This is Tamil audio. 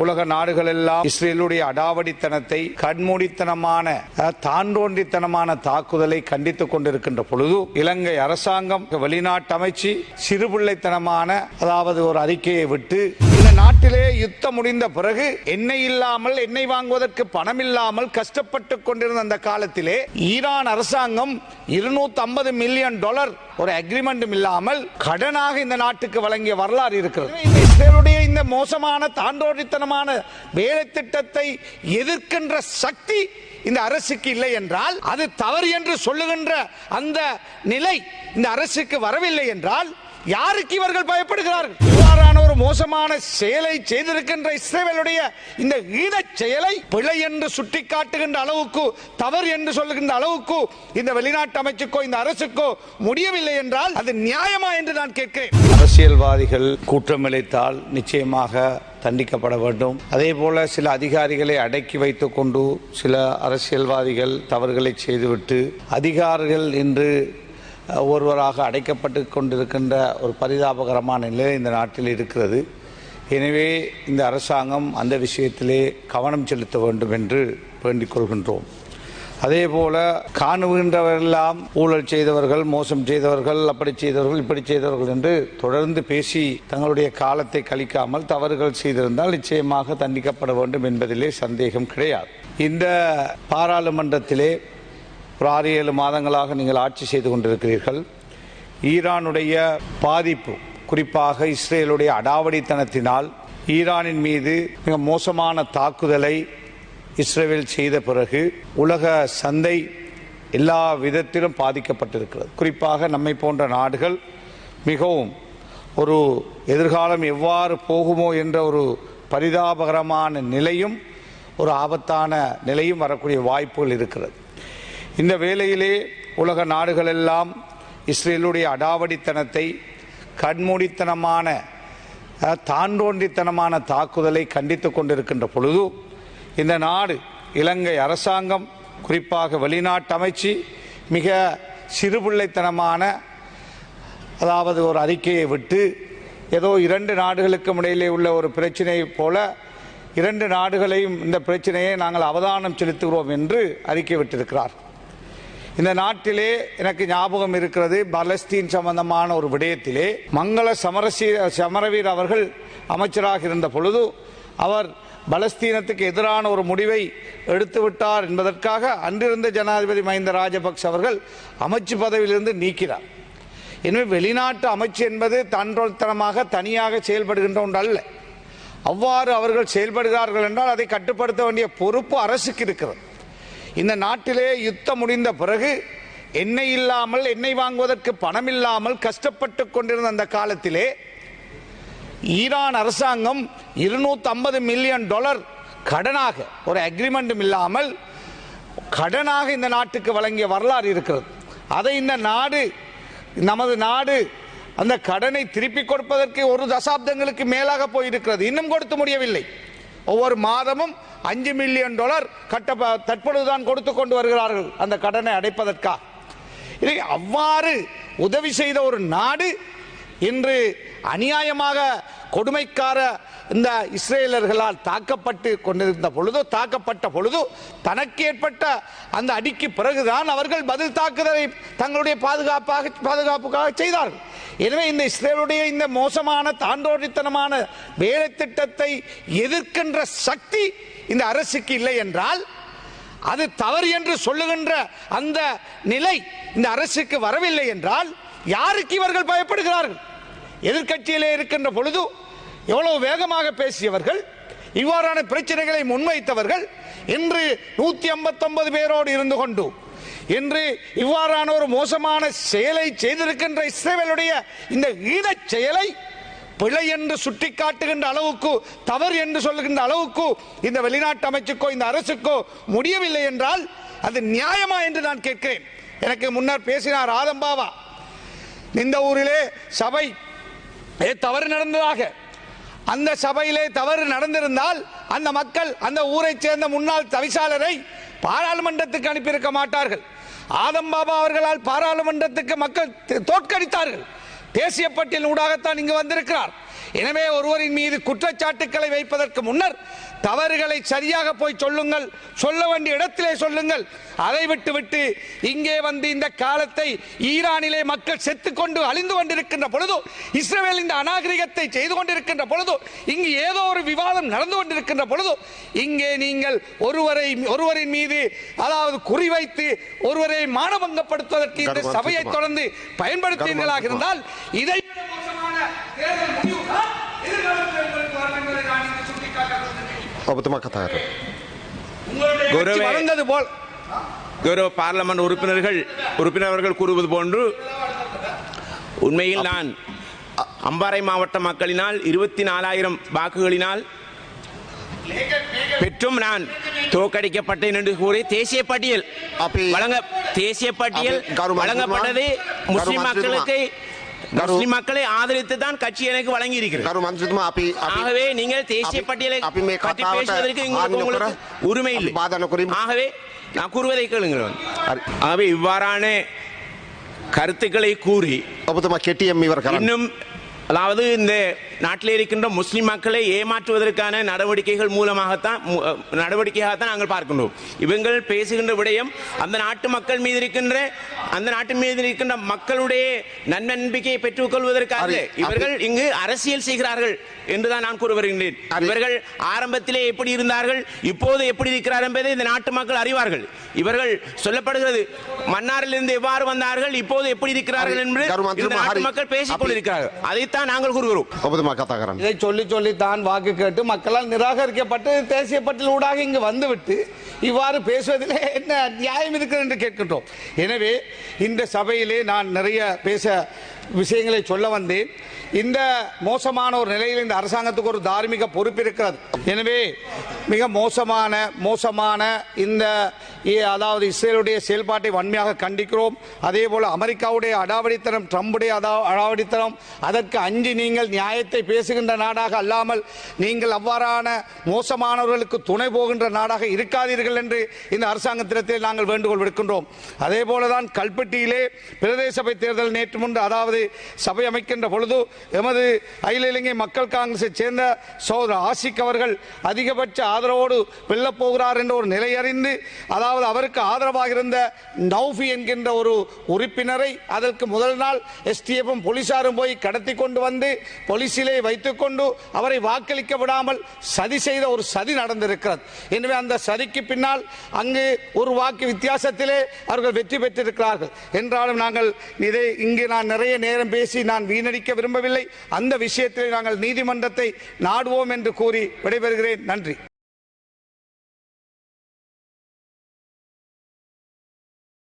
உலக நாடுகள் எல்லாம் இஸ்ரேலுடைய அடாவடித்தனத்தை கண்மூடித்தனமான தாண்டோன்றித்தனமான தாண்டோண்டித்தனமான தாக்குதலை கண்டித்துக் கொண்டிருக்கின்ற பொழுது இலங்கை அரசாங்கம் வெளிநாட்டு அமைச்சு சிறுபிள்ளைத்தனமான அதாவது ஒரு அறிக்கையை விட்டு இந்த நாட்டிலே யுத்தம் முடிந்த பிறகு எண்ணெய் இல்லாமல் எண்ணெய் வாங்குவதற்கு பணம் இல்லாமல் கஷ்டப்பட்டு கொண்டிருந்த அந்த காலத்திலே ஈரான் அரசாங்கம் இருநூத்தி ஐம்பது மில்லியன் டாலர் ஒரு அக்ரிமெண்ட் இல்லாமல் கடனாக இந்த நாட்டுக்கு வழங்கிய வரலாறு இருக்கிறது. இஸ்ரேலுடைய இந்த மோசமான விதமான வேலை திட்டத்தை எதிர்க்கின்ற சக்தி இந்த அரசுக்கு இல்லை என்றால் அது தவறு என்று சொல்லுகின்ற அந்த நிலை இந்த அரசுக்கு வரவில்லை என்றால் யாருக்கு இவர்கள் பயப்படுகிறார்கள்? இவ்வாறான ஒரு மோசமான செயலை செய்திருக்கின்ற இஸ்ரேவேலுடைய இந்த ஈனச் செயலை பிழை என்று சுட்டிக்காட்டுகின்ற அளவுக்கு தவறு என்று சொல்லுகின்ற அளவுக்கு இந்த வெளிநாட்டு அமைச்சுக்கோ இந்த அரசுக்கோ முடியவில்லை என்றால் அது நியாயமா என்று நான் கேட்கிறேன். அரசியல்வாதிகள் குற்றமிழைத்தால் நிச்சயமாக தண்டிக்கப்பட வேண்டும். அதே போல சில அதிகாரிகளை அடக்கி வைத்துக் கொண்டு சில அரசியல்வாதிகள் தவறுகளை செய்துவிட்டு அதிகாரிகள் இன்று ஒருவராக அடைக்கப்பட்டு கொண்டிருக்கின்ற ஒரு பரிதாபகரமான நிலை இந்த நாட்டில் இருக்கிறது. எனவே இந்த அரசாங்கம் அந்த விஷயத்திலே கவனம் செலுத்த வேண்டும் என்று வேண்டிக் கொள்கின்றோம். அதே போல காணுகின்றவரெல்லாம் ஊழல் செய்தவர்கள் மோசம் செய்தவர்கள் அப்படி செய்தவர்கள் இப்படி செய்தவர்கள் என்று தொடர்ந்து பேசி தங்களுடைய காலத்தை கழிக்காமல் தவறுகள் செய்திருந்தால் நிச்சயமாக தண்டிக்கப்பட வேண்டும் என்பதிலே சந்தேகம் கிடையாது. இந்த பாராளுமன்றத்திலே ஒரு ஆறு ஏழு மாதங்களாக நீங்கள் ஆட்சி செய்து கொண்டிருக்கிறீர்கள். ஈரானுடைய பாதிப்பு குறிப்பாக இஸ்ரேலுடைய அடாவடித்தனத்தினால் ஈரானின் மீது மிக மோசமான தாக்குதலை இஸ்ரேல் செய்த பிறகு உலக சந்தை எல்லா விதத்திலும் பாதிக்கப்பட்டிருக்கிறது. குறிப்பாக நம்மை போன்ற நாடுகள் மிகவும் ஒரு எதிர்காலம் எவ்வாறு போகுமோ என்ற ஒரு பரிதாபகரமான நிலையும் ஒரு ஆபத்தான நிலையும் வரக்கூடிய வாய்ப்புகள் இருக்கிறது. இந்த வேளையிலே உலக நாடுகளெல்லாம் இஸ்ரேலுடைய அடாவடித்தனத்தை கண்மூடித்தனமான தாண்டோன்றித்தனமான தாக்குதலை கண்டித்து கொண்டிருக்கின்ற பொழுது இந்த நாடு இலங்கை அரசாங்கம் குறிப்பாக வெளிநாட்டு அமைச்சு மிக சிறுபிள்ளைத்தனமான அதாவது ஒரு அறிக்கையை விட்டு ஏதோ இரண்டு நாடுகளுக்கும் இடையிலே உள்ள ஒரு பிரச்சினையை போல இரண்டு நாடுகளையும் இந்த பிரச்சனையை நாங்கள் அவதானம் செலுத்துகிறோம் என்று அறிக்கை விட்டிருக்கிறார். இந்த நாட்டிலே எனக்கு ஞாபகம் இருக்கிறது பலஸ்தீன் சம்பந்தமான ஒரு விடயத்திலே மங்கள சமரசீ சமரவீர் அவர்கள் அமைச்சராக இருந்த பொழுது அவர் பலஸ்தீனத்துக்கு எதிரான ஒரு முடிவை எடுத்துவிட்டார் என்பதற்காக அன்றிருந்த ஜனாதிபதி மஹிந்த ராஜபக்ஷ அவர்கள் அமைச்சு பதவியிலிருந்து நீக்கிறார். எனவே வெளிநாட்டு அமைச்சு என்பது தன்றோத்தனமாக தனியாக செயல்படுகின்ற ஒன்று அல்ல. அவ்வாறு அவர்கள் செயல்படுகிறார்கள் என்றால் அதை கட்டுப்படுத்த வேண்டிய பொறுப்பு அரசுக்கு இருக்கிறது. இந்த நாட்டிலே யுத்தம் முடிந்த பிறகு எண்ணெய் இல்லாமல் எண்ணெய் வாங்குவதற்கு பணம் இல்லாமல் கஷ்டப்பட்டு கொண்டிருந்த அந்த காலத்திலே ஈரான் அரசாங்கம் இருநூத்தி ஐம்பது மில்லியன் டாலர் கடனாக ஒரு அக்ரிமெண்ட்டும் இல்லாமல் கடனாக இந்த நாட்டுக்கு வழங்கிய வரலாறு இருக்கிறது. அதை இந்த நாடு நமது நாடு அந்த கடனை திருப்பி கொடுப்பதற்கு ஒரு தசாப்தங்களுக்கு மேலாக போயிருக்கிறது. இன்னும் கொடுத்து முடியவில்லை. ஒவ்வொரு மாதமும் அஞ்சு மில்லியன் டாலர் கட்ட தற்பொழுதுதான் கொடுத்து கொண்டு வருகிறார்கள் அந்த கடனை அடைப்பதற்காக இதை அவ்வாறு உதவி செய்த ஒரு நாடு இன்று அநியாயமாக கொடுமைக்கார இந்த இஸ்ரேலர்களால் தாக்கப்பட்டு கொண்டிருந்த பொழுது தாக்கப்பட்ட பொழுது தனக்கு ஏற்பட்ட அந்த அடிக்கு பிறகுதான் அவர்கள் பதில் தாக்குதலை தங்களுடைய பாதுகாப்பாக பாதுகாப்புக்காக செய்தார்கள். எனவே இந்த இஸ்ரேலுடைய இந்த மோசமான தாண்டோடித்தனமான வேலை திட்டத்தை எதிர்க்கின்ற சக்தி இந்த அரசுக்கு இல்லை என்றால் அது தவறு என்று சொல்லுகின்ற அந்த நிலை இந்த அரசுக்கு வரவில்லை என்றால் யாருக்கு இவர்கள் பயப்படுகிறார்கள்? எதிர்க்கட்சியிலே இருக்கின்ற பொழுது எவ்வளவு வேகமாக பேசியவர்கள் இவ்வாறான பிரச்சனைகளை முன்வைத்தவர்கள் இன்று நூத்தி ஐம்பத்தொன்பது பேரோடு இருந்து கொண்டு இன்று இவ்வாறான ஒரு மோசமான செயலை செய்திருக்கின்ற இஸ்ரேலுடைய இந்த ஈனச் செயலை பிழை என்று சுட்டிக்காட்டுகின்ற அளவுக்கு தவறு என்று சொல்லுகின்ற அளவுக்கு இந்த வெளிநாட்டு அமைச்சுக்கோ இந்த அரசுக்கோ முடியவில்லை என்றால் அது நியாயமா என்று நான் கேட்கிறேன். எனக்கு முன்னர் பேசினார் ஆதம்பாவா இந்த ஊரிலே சபை தவறு நடந்ததாக. அந்த சபையிலே தவறு நடந்திருந்தால் அந்த மக்கள் அந்த ஊரைச் சேர்ந்த முன்னாள் தவிசாளரை பாராளுமன்றத்துக்கு அனுப்பியிருக்க மாட்டார்கள். ஆதம் பாபா அவர்களால் பாராளுமன்றத்துக்கு மக்கள் தோற்கடித்தார்கள். தேசிய பட்டியல் ஊடாகத்தான் இங்கு வந்திருக்கிறார். எனவே ஒருவரின் மீது குற்றச்சாட்டுக்களை வைப்பதற்கு முன்னர் தவறுகளை சரியாக போய் சொல்லுங்கள். சொல்ல வேண்டிய இடத்திலே சொல்லுங்கள். அதை விட்டு விட்டு இங்கே வந்து இந்த காலத்தை ஈரானிலே மக்கள் செத்துக்கொண்டு அழிந்து கொண்டிருக்கின்ற பொழுது இஸ்ரேல் இந்த அநாகரிகத்தை செய்து கொண்டிருக்கின்ற பொழுது இங்கு ஏதோ ஒரு விவாதம் நடந்து கொண்டிருக்கின்ற பொழுது இங்கே நீங்கள் ஒருவரை ஒருவரின் மீது அதாவது குறிவைத்து ஒருவரை மானபங்கப்படுத்துவதற்கு இந்த. சபையை தொடர்ந்து பயன்படுத்தீர்களாக இருந்தால் இதை விட மோசமான தேர்தல் முடிவுதான் எதிர்காலத்தில் உங்களுக்கு வரும் என்பதை நான் இங்கு சுட்டிக்காட்ட விரும்புகிறேன். ඔබතුමා කතා කරන්න. உங்களுடைய கட்சி கௌரவ- வளர்ந்தது போல் கௌரவ பார்லமெண்ட் உறுப்பினர்கள் உறுப்பினர்கள் கூறுவது போன்று உண்மையில் நான் அம்பாறை மாவட்ட மக்களினால் இருபத்தி நாலாயிரம் வாக்குகளினால் பெற்றும் நான் தோற்கடிக்கப்பட்டேன் என்று கூறி தேசிய பட்டியல் அப்பி- வழங்க தேசிய பட்டியல் அப்பி- கௌரவ வழங்கப்பட்டது மந்திரிமா- முஸ்லிம் கௌரவ மக்களுக்கு கௌரவ- முஸ்லிம் மக்களை ஆதரித்து தான் கட்சி எனக்கு வழங்கி இருக்கிறது ගරු මන්ත්‍රතුමා අපි අපි ஆகவே நீங்கள் தேசிய අපි- பட்டியலை අපි මේ பற்றி කතාවට பேசுவதற்கு හානි உங்களுக்கு නොකර உங்களுக்கு உரிமை இல்லை අපි බාධා නොකරමු. ஆகவே நான் கூறுவதை கேளுங்கள் හරි. ஆகவே இவ்வாறான கருத்துக்களை கூறி ඔබතුමා කෙටියෙන් ඉවර කරන්න. இன்னும் அதாவது இந்த நாட்டில் இருக்கின்ற முஸ்லிம் மக்களை ஏமாற்றுவதற்கான நடவடிக்கைகள் மூலமாகத்தான் நடவடிக்கையாகத்தான் நாங்கள் பார்க்கின்றோம். இவங்கள் பேசுகின்ற விடயம் அந்த நாட்டு மக்கள் மீது இருக்கின்ற அந்த நாட்டின் மீது இருக்கின்ற மக்களுடைய நன்னம்பிக்கையை பெற்றுக் கொள்வதற்காக அது- இவர்கள் இங்கு அரசியல் செய்கிறார்கள் என்றுதான் நான் கூற வருகின்றேன். இவர்கள் ஆரம்பத்திலே எப்படி இருந்தார்கள் இப்போது எப்படி இருக்கிறார் என்பதை இந்த நாட்டு மக்கள் அறிவார்கள். இவர்கள் சொல்லப்படுகிறது மன்னாரிலிருந்து எவ்வாறு வந்தார்கள் இப்போது எப்படி இருக்கிறார்கள் என்று நாட்டு. மக்கள் பேசிக் அப்படி- கொண்டிருக்கிறார்கள். அதைத்தான் நாங்கள் கூறுகிறோம். கதாகரன் இதை சொல்லி சொல்லி தான் வாக்கு கேட்டு மக்களால் நிராகரிக்கப்பட்டு தேசிய பட்டியலூடாக இங்கு வந்துவிட்டு இவ்வாறு பேசுவதில் என்ன நியாயம் இருக்கிறது என்று கேட்கின்றோம். எனவே இந்த சபையிலே நான் நிறைய பேச விஷயங்களை சொல்ல வந்தேன். இந்த மோசமான ஒரு நிலையில் இந்த அரசாங்கத்துக்கு ஒரு தார்மீக பொறுப்பு இருக்கிறது. எனவே மிக மோசமான மோசமான இந்த அதாவது இஸ்ரேலுடைய செயல்பாட்டை வன்மையாக கண்டிக்கிறோம். அதே போல் அமெரிக்காவுடைய அடாவடித்தனம் ட்ரம்புடைய அதா அடாவடித்தனம் அதற்கு அஞ்சு நீங்கள் நியாயத்தை பேசுகின்ற நாடாக அல்லாமல் நீங்கள் அவ்வாறான மோசமானவர்களுக்கு துணை போகின்ற நாடாக இருக்காதீர்கள் என்று இந்த அரசாங்கத்திடத்தில் நாங்கள் வேண்டுகோள் விடுக்கின்றோம். அதே போலதான் கல்பட்டியிலே பிரதேச சபை தேர்தல் நேற்று முன்பு அதாவது சபை அமைக்கின்ற பொழுது எமது அகில இலங்கை மக்கள் காங்கிரஸை சேர்ந்த சோதரர் ஆசிக் அவர்கள் அதிகபட்ச ஆதரவோடு வெல்லப் போகிறார் என்ற ஒரு நிலை அறிந்து அதாவது அவருக்கு ஆதரவாக இருந்த நௌஃபி என்கின்ற ஒரு உறுப்பினரை அதற்கு முதல் நாள் எஸ்டிஎஃப்பும் போலீசாரும் போய் கடத்தி கொண்டு வந்து போலீசிலே வைத்துக்கொண்டு அவரை வாக்களிக்க விடாமல் சதி செய்த ஒரு சதி நடந்திருக்கிறது. எனவே அந்த சதிக்கு பின்னால் அங்கு ஒரு வாக்கு வித்தியாசத்திலே அவர்கள் வெற்றி பெற்றிருக்கிறார்கள். என்றாலும் நாங்கள் இதை இங்கு நான் நிறைய நேரம் பேசி நான் வீணடிக்க விரும்பவில்லை. அந்த விஷயத்தில் நாங்கள் நீதிமன்றத்தை நாடுவோம் என்று கூறி விடைபெறுகிறேன். நன்றி.